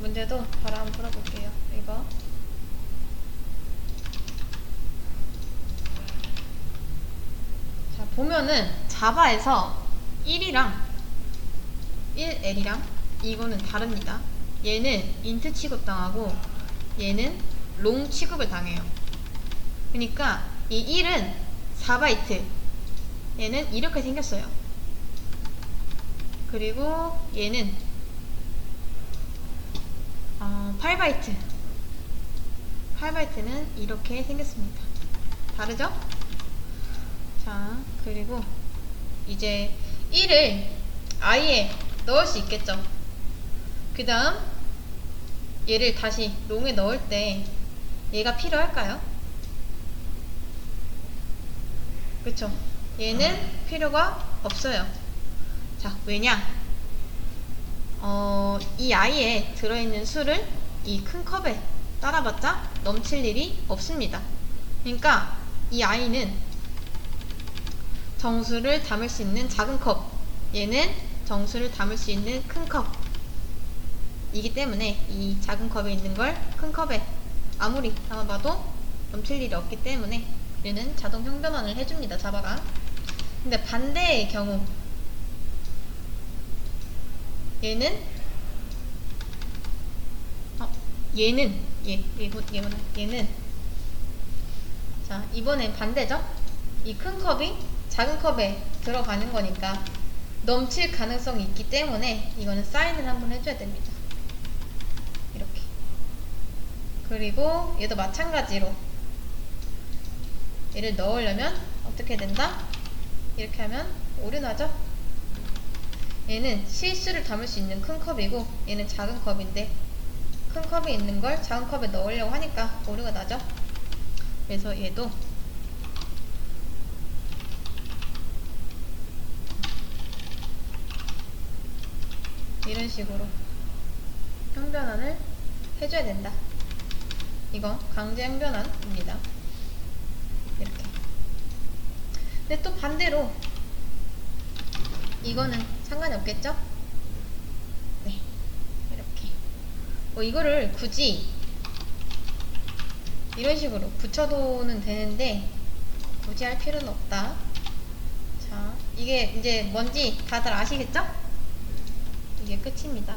문제도 바로 한번 풀어볼게요. 이거. 자, 보면은 자바에서 1이랑 1L이랑 이거는 다릅니다. 얘는 인트 취급당하고 얘는 롱 취급을 당해요. 그러니까 이 1은 4바이트 얘는 이렇게 생겼어요. 그리고 얘는 어, 8바이트 8바이트는 이렇게 생겼습니다. 다르죠? 자, 그리고 이제 1을 i에 넣을 수 있겠죠. 그 다음 얘를 다시 롱에 넣을 때 얘가 필요할까요? 그쵸? 얘는 필요가 없어요. 자, 왜냐? 어, 이 아이에 들어있는 수를 이 큰 컵에 따라봤자 넘칠 일이 없습니다. 그러니까 이 아이는 정수를 담을 수 있는 작은 컵, 얘는 정수를 담을 수 있는 큰 컵. 이기 때문에 이 작은 컵에 있는 걸 큰 컵에 아무리 담아봐도 넘칠 일이 없기 때문에 얘는 자동 형변환을 해줍니다. 자바가. 근데 반대의 경우 얘는 어, 얘는 얘 얘보 얘보다 얘는 자 이번엔 반대죠? 이 큰 컵이 작은 컵에 들어가는 거니까 넘칠 가능성이 있기 때문에 이거는 사인을 한번 해줘야 됩니다. 이렇게 그리고 얘도 마찬가지로 얘를 넣으려면 어떻게 된다? 이렇게 하면 오류 나죠? 얘는 실수를 담을 수 있는 큰 컵이고 얘는 작은 컵인데 큰 컵에 있는 걸 작은 컵에 넣으려고 하니까 오류가 나죠? 그래서 얘도 이런 식으로 형변환을 해줘야 된다. 이거 강제 형변환입니다. 이렇게. 근데 또 반대로 이거는 상관이 없겠죠? 네. 이렇게. 뭐 이거를 굳이 이런 식으로 붙여도는 되는데 굳이 할 필요는 없다. 자, 이게 이제 뭔지 다들 아시겠죠? 이게 끝입니다.